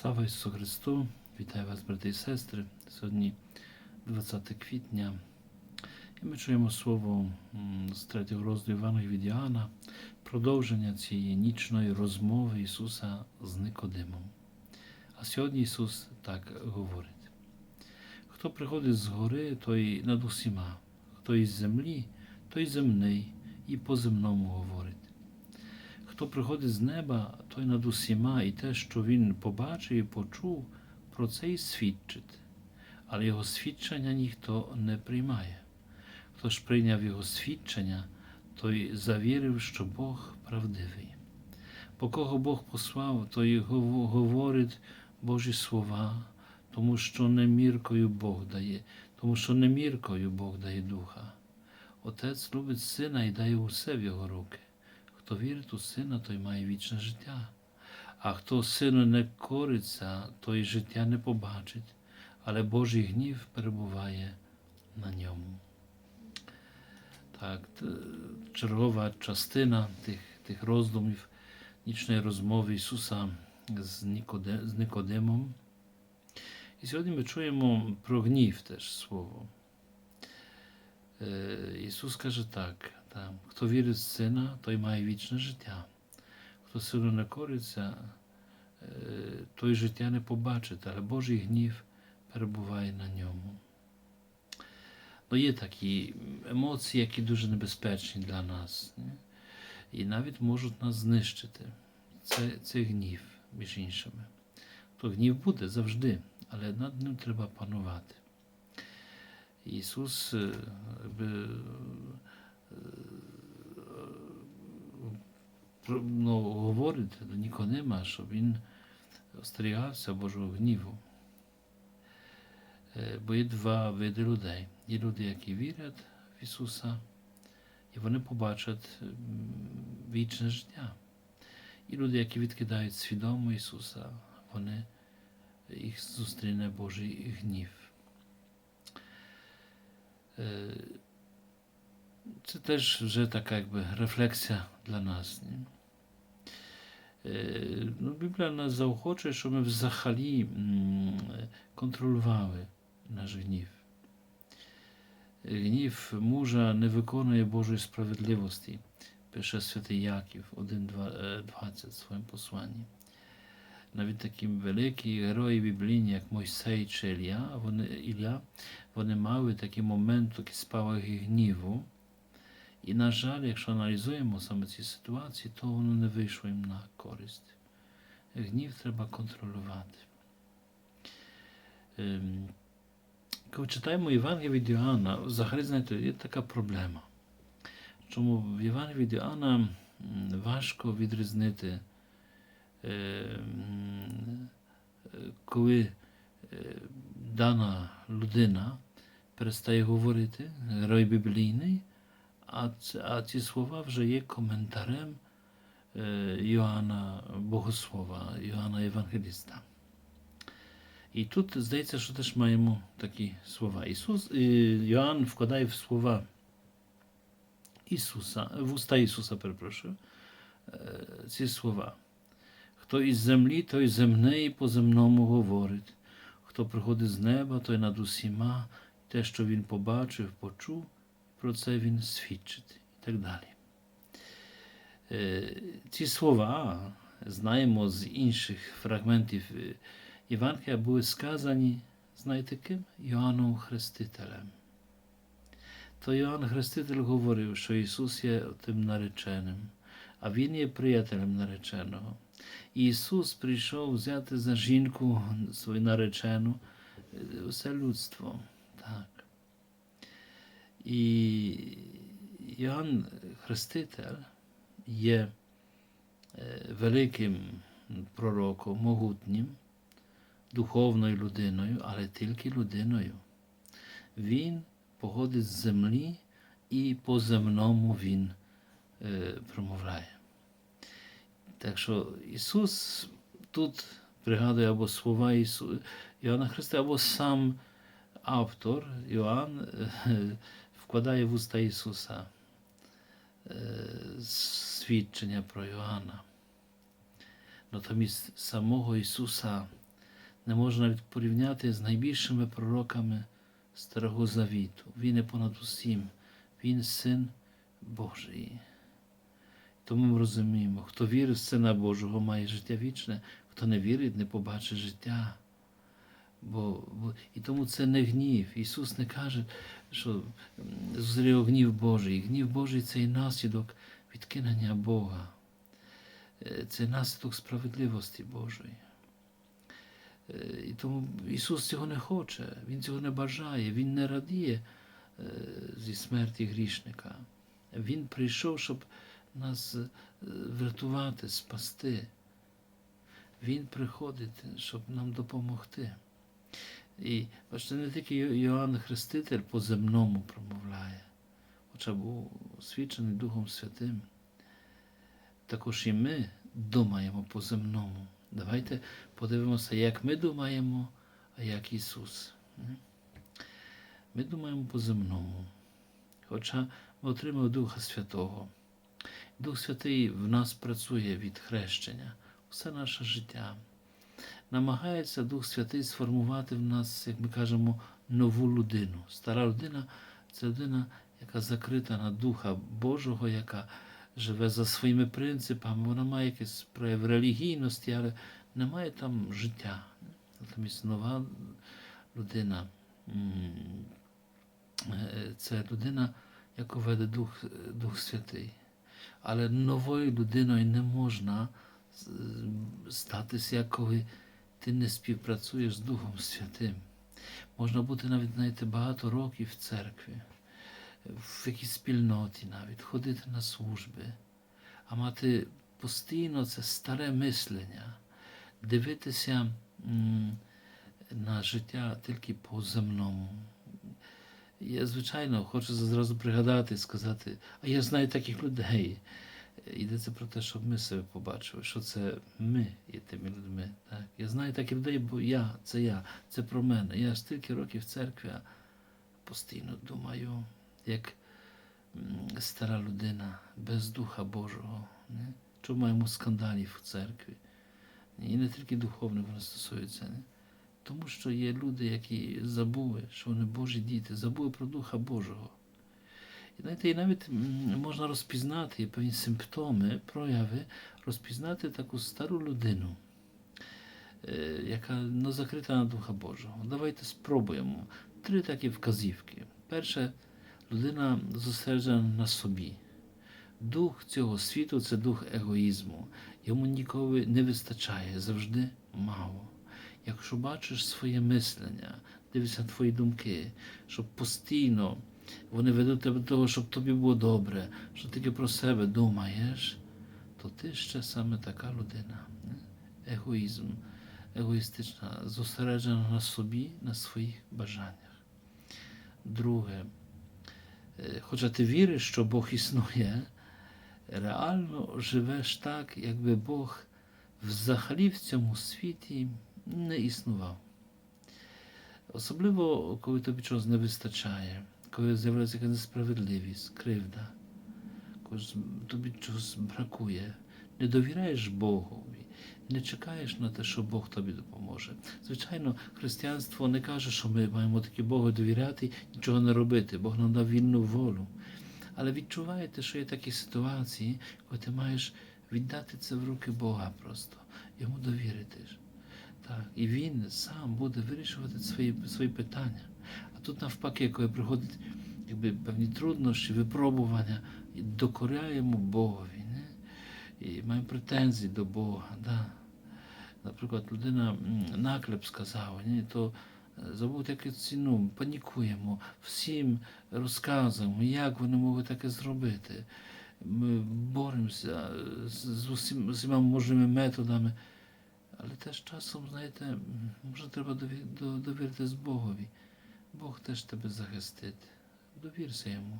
Слава Ісусу Христу! Вітаю вас, брати і сестри. Сьогодні 20 квітня. І ми чуємо слово з третього розділу Євангелія від Іоанна, продовження цієї нічної розмови Ісуса з Никодимом. А сьогодні Ісус так говорить: хто приходить з гори, той над усіма, хто із землі, той земний і по земному говорить. Хто приходить з неба, той над усіма, і те, що він побачив і почув, про це й свідчить. Але його свідчення ніхто не приймає. Хто ж прийняв його свідчення, той завірив, що Бог правдивий. По кого Бог послав, той гов- говорить Божі слова, тому що не міркою Бог дає, тому що не міркою Бог дає духа. Отець любить сина і дає усе в його руки. Хто вірить у сина, той має вічне життя. А хто сину не кориться, той життя не побачить, але Божий гнів перебуває на ньому. Так, чергова частина тих, тих роздумів нічної розмови Ісуса з, Нікоде, з Никодимом. І сьогодні ми чуємо про гнів теж слово. Е, Ісус каже так: там, хто вірить в сина, той має вічне життя. Хто сину не кориться, е, той життя не побачить, але Божий гнів перебуває на ньому. Ну, є такі емоції, які дуже небезпечні для нас. ні? І навіть можуть нас знищити. Це, це гнів, між іншими. То гнів буде завжди, але над ним треба панувати. Ісус е, якби, ну, говорить до Нікодима, щоб він остерігався Божого гніву. Е, Бо є два види людей. Є люди, які вірять в Ісуса, і вони побачать вічне життя. І люди, які відкидають свідомо Ісуса, вони їх зустріне Божий гнів. Е, Це теж вже така якби рефлексія для нас. Ні? Е, Ну, Біблія нас заохочує, щоб ми взагалі м, контролювали наш гнів. Гнів мужа не виконує Божої справедливості, пише святий Яків 1.20 в своєму посланні. Навіть такі великі герої біблійні, як Мойсей чи Ілля, вони, Ілля, вони мали такі моменти, такі спалахи гніву. І, на жаль, якщо аналізуємо саме ці ситуації, то воно не вийшло їм на користь. Гнів треба контролювати. Ем, коли читаємо Євангеліє від Іоанна, взагалі, знаєте, є така проблема. Чому в Євангелії від Іоанна важко відрізнити, е, е, коли е, дана людина перестає говорити, герой біблійний, а, а ці слова вже є коментарем е, Йоанна Богослова, Йоанна Євангеліста. І тут здається, що теж маємо такі слова. Ісус, е, Йоанн вкладає в слова Ісуса, в уста Ісуса, перепрошую, е, ці слова. Хто із землі, той земний по земному говорить. Хто приходить з неба, той над усіма, те, що він побачив, почув, про це він свідчить і так далі. Е, Ці слова знаємо з інших фрагментів е, Євангелія були сказані, знаєте ким? Йоанном Хрестителем. То Йоанн Хреститель говорив, що Ісус є тим нареченим, а Він є приятелем нареченого. Ісус прийшов взяти за жінку свою наречену е, усе людство. Так. І Йоанн Хреститель є е, великим пророком, могутнім, духовною людиною, але тільки людиною. Він походить з землі і по земному він е, промовляє. Так що Ісус тут пригадує або слова Ісу, Іоанна Христа, або сам автор Іоанн е, вкладає в уста Ісуса е, свідчення про Йоанна. Натомість самого Ісуса не можна порівняти з найбільшими пророками Старого Завіту. Він є понад усім. Він син Божий. Тому ми розуміємо, хто вірить в Сина Божого, має життя вічне, хто не вірить, не побачить життя. Бо, бо, і тому це не гнів. Ісус не каже, що м, зрів гнів Божий. Гнів Божий це і наслідок відкинення Бога. Е, Це наслідок справедливості Божої. Е, І тому Ісус цього не хоче, Він цього не бажає, Він не радіє е, зі смерті грішника. Він прийшов, щоб нас врятувати, спасти. Він приходить, щоб нам допомогти. І бачите, не тільки Йоанн Хреститель по земному промовляє, хоча був освічений Духом Святим. Також і ми думаємо по земному. Давайте подивимося, як ми думаємо, а як Ісус. Ми думаємо по земному. Хоча ми отримали Духа Святого. Дух Святий в нас працює від хрещення, все наше життя. Намагається Дух Святий сформувати в нас, як ми кажемо, нову людину. Стара людина це людина, яка закрита на Духа Божого, яка живе за своїми принципами, вона має якийсь прояв релігійності, але немає там життя. Натомість нова людина е, це людина, яку веде Дух, Дух Святий. Але новою людиною не можна статися, коли ти не співпрацюєш з Духом Святим. Можна бути навіть знаєте, багато років в церкві, в якійсь спільноті навіть, ходити на служби, а мати постійно це старе мислення, дивитися на життя тільки по земному. Я, звичайно, хочу зразу пригадати і сказати, а я знаю таких людей. Йдеться про те, щоб ми себе побачили, що це ми є тими людьми. Так? Я знаю таких людей, бо я, це я, це про мене. Я стільки років в церкві, а постійно думаю, як стара людина без Духа Божого. Не? Чому маємо скандалів в церкві? І не тільки духовних вони стосуються. Не? Тому що є люди, які забули, що вони Божі діти, забули про Духа Божого. Знаєте, і навіть можна розпізнати певні симптоми, прояви, розпізнати таку стару людину, е, яка ну, закрита на Духа Божого. Давайте спробуємо. Три такі вказівки. Перше, людина зосереджена на собі. Дух цього світу це дух егоїзму. Йому ніколи не вистачає, завжди мало. Якщо бачиш своє мислення, дивишся на твої думки, щоб постійно вони ведуть тебе до того, щоб тобі було добре, що тільки про себе думаєш, то ти ще саме така людина. Егоїзм, егоїстична, зосереджена на собі, на своїх бажаннях. Друге, е, хоча ти віриш, що Бог існує, реально живеш так, якби Бог взагалі в цьому світі не існував. Особливо, коли тобі чогось не вистачає, коли з'являється якась несправедливість, кривда, тобі чогось бракує, не довіряєш Богові, не чекаєш на те, що Бог тобі допоможе. Звичайно, християнство не каже, що ми маємо таки Богу довіряти, нічого не робити. Бог нам дав вільну волю. Але відчуваєте, що є такі ситуації, коли ти маєш віддати це в руки Бога просто, йому довірити. Так, і він сам буде вирішувати свої, свої питання. Тут навпаки, коли приходять якби, певні труднощі, випробування, і докоряємо Богові. Не? І маємо претензії до Бога. Да. Наприклад, людина наклеп сказала, ні, то е, забудь яку ціну, панікуємо, всім розказуємо, як вони можуть таке зробити. Ми боремося з, усім, усіма можливими методами. Але теж часом, знаєте, може треба дові- до- довіритись Богові. Теж тебе захистить. Довірся йому.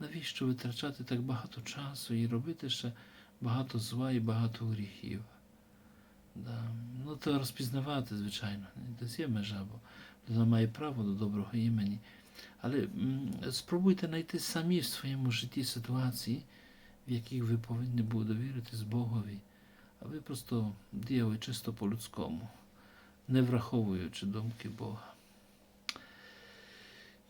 Навіщо витрачати так багато часу і робити ще багато зла і багато гріхів? Да. Ну, то розпізнавати, звичайно. Десь є межа, бо людина має право до доброго імені. Але м, спробуйте знайти самі в своєму житті ситуації, в яких ви повинні були довіритись Богові, а ви просто діяли чисто по-людському. не враховуючи думки Бога.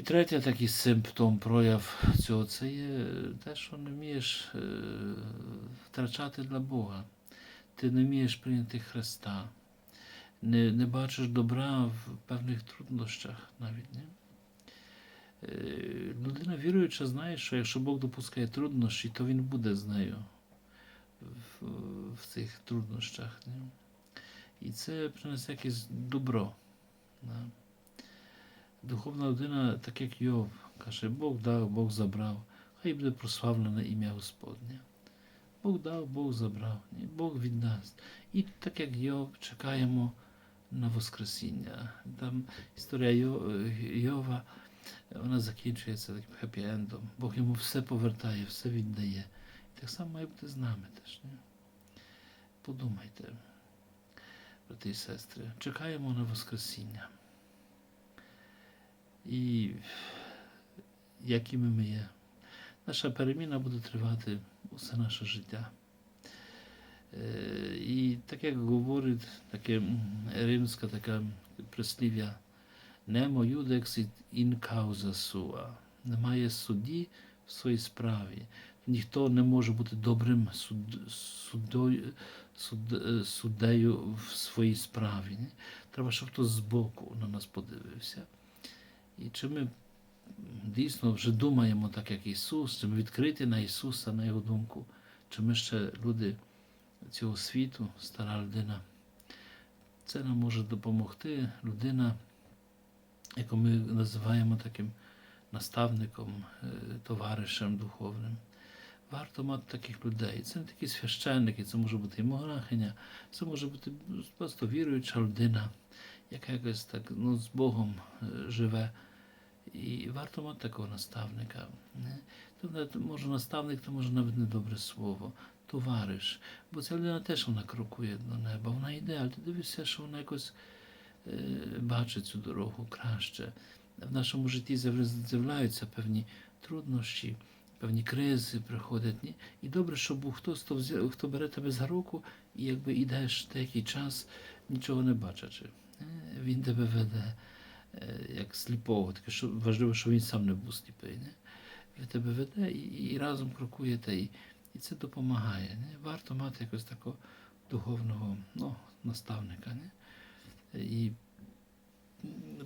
І третє такий симптом, прояв цього це є те, що не вмієш е, втрачати для Бога. Ти не вмієш прийняти Христа, не, не бачиш добра в певних труднощах навіть. Не? Людина віруюча знає, що якщо Бог допускає труднощі, то Він буде з нею в, в цих труднощах. Не? І це принесе якесь добро. Да? Духовна людина, так як Йов, каже, Бог дав, Бог забрав, хай буде прославлене ім'я Господнє. Бог дав, Бог забрав, Бог віддасть. І так як Йов, чекаємо на Воскресіння. Там історія Йова, вона закінчується таким хеппі-ендом. Бог йому все повертає, все віддає. І так само має бути з нами теж. Ні? Подумайте, брати і сестри, чекаємо на Воскресіння. І якими ми є. Наша переміна буде тривати усе наше життя. Е, І так як говорить таке римське таке прислів'я, немо юдекс ін кауза суа. Немає судді в своїй справі. Ніхто не може бути добрим суд, судою, суд, е, суддею в своїй справі. Треба, щоб хтось збоку на нас подивився. І чи ми дійсно вже думаємо так, як Ісус, чи ми відкриті на Ісуса, на Його думку, чи ми ще люди цього світу, стара людина. Це нам може допомогти людина, яку ми називаємо таким наставником, е, товаришем духовним. Варто мати таких людей. Це не такі священники, це може бути і монахиня, це може бути просто віруюча людина, яка якось так ну, з Богом е, живе. І варто мати такого наставника. Не? То навіть може наставник, то може навіть недобре слово, товариш. Бо ця людина теж вона крокує до неба, вона йде, але ти дивишся, що вона якось е, бачить цю дорогу краще. В нашому житті з'яв- з'являються певні труднощі, певні кризи приходять. Ні? І добре, що був хтось, хто, взя- хто бере тебе за руку, і якби йдеш деякий час, нічого не бачачи. Е, Він тебе веде е, як сліпого, таке, що важливо, що він сам не був сліпий. Не? Він тебе веде і, і разом крокуєте, і, і це допомагає. Не? Варто мати якось такого духовного ну, наставника. Не? І,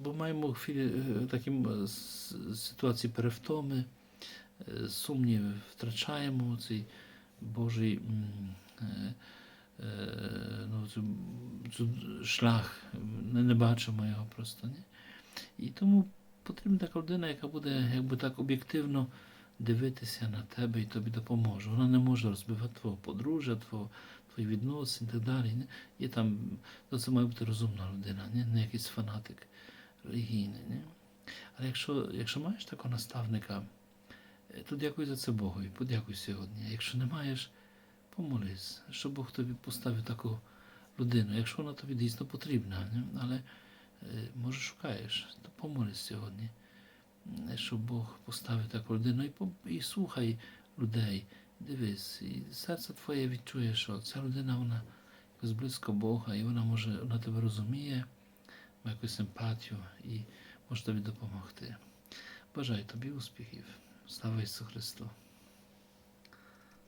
бо маємо е, такі ситуації перевтоми, е, сумніви втрачаємо цей Божий е, е, ну, цю, цю шлях, не, не бачимо його просто. Ні? І тому потрібна така людина, яка буде якби так об'єктивно дивитися на тебе і тобі допоможе. Вона не може розбивати твого подружжя, твого, твої відносини і так далі. І там то це має бути розумна людина, не, не якийсь фанатик релігійний. Не? Але якщо, якщо маєш такого наставника, е, то дякуй за це Богу і подякуй сьогодні. Якщо не маєш, помолись, щоб Бог тобі поставив таку людину, якщо вона тобі дійсно потрібна. Не? Але може шукаєш, то помолись сьогодні, е, щоб Бог поставив таку людину і, і слухай людей, дивись, і серце твоє відчує, що ця людина вона якось близько Бога, і вона може вона тебе розуміє, має якусь емпатію і може тобі допомогти. Бажаю тобі успіхів. Слава Ісусу Христу!